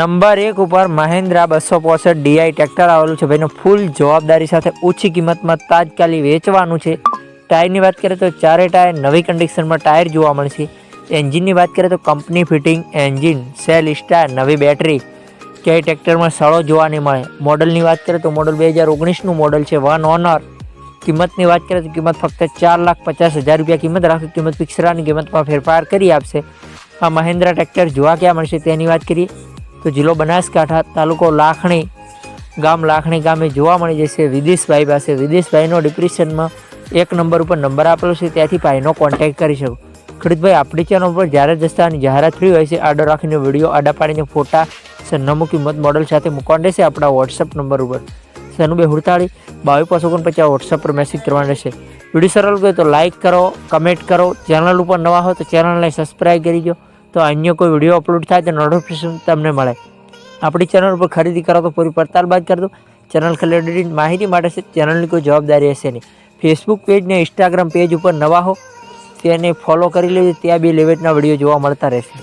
Number એક ઉપર મહેન્દ્રા બસો પોસઠ ડીઆઈ ટ્રેક્ટર આવેલું છે. ભાઈનો ફૂલ જવાબદારી સાથે ઓછી કિંમતમાં તાત્કાલિક વેચવાનું છે. ટાયરની વાત કરીએ તો ચારે ટાયર નવી કન્ડિશનમાં ટાયર જોવા મળશે એન્જિનની વાત કરીએ તો company fitting engine, self start, નવી બેટરી. ક્યાંય ટ્રેક્ટરમાં સળો જોવા નહીં મળે. મોડલની વાત કરીએ તો મોડલ બે હજાર ઓગણીસનું મોડલ છે. One owner. કિંમતની વાત કરીએ તો કિંમત ફક્ત ચાર લાખ પચાસ હજાર રૂપિયા કિંમત રાખે કિંમત ફિક્સરાની કિંમતમાં ફેરફાર કરી આપશે. આ મહેન્દ્રા ટ્રેક્ટર જોવા ક્યાં મળશે તેની વાત કરીએ. તો જિલ્લો બનાસકાંઠા તાલુકો લાખણી ગામ, લાખણી ગામે જોવા મળી જશે વિદેશભાઈ પાસે. વિદેશભાઈનો ડિપ્રેશનમાં એક નંબર ઉપર નંબર આપેલો છે, ત્યાંથી ભાઈનો કોન્ટેક્ટ કરી શકો. ખેડૂતભાઈ, આપણી ચેનલ ઉપર જ્યારે દસ્તાની જાહેરાત થઈ હોય છે, આડો રાખીને વીડિયો આડા પાડીને ફોટા, સરનામું કિંમત મોડલ સાથે મૂકવાનું રહેશે આપણા વોટ્સઅપ નંબર ઉપર. સનુબે હુડતાળી બાવીસ પાંચ ઓગણપચાસ વોટ્સઅપ પર મેસેજ કરવાનો રહેશે. વીડિયો સરળ ગયો તો લાઇક કરો કમેન્ટ કરો. ચેનલ ઉપર નવા હો તો ચેનલને સબસ્ક્રાઈબ કરી દો. તો અન્ય કોઈ વીડિયો અપલોડ થાય તો નોટિફિકેશન તમને મળે. આપણી ચેનલ ઉપર ખરીદી કરો તો પૂરી પડતાલ બાદ કરી દો. ચેનલ ખરીદી માહિતી માટે છે ચેનલની કોઈ જવાબદારી હશે નહીં. ફેસબુક પેજ ને ઇન્સ્ટાગ્રામ પેજ ઉપર નવા હો, તેને ફોલો કરી લેજો, ત્યાં બી લેવેટના વીડિયો જોવા મળતા રહેશે.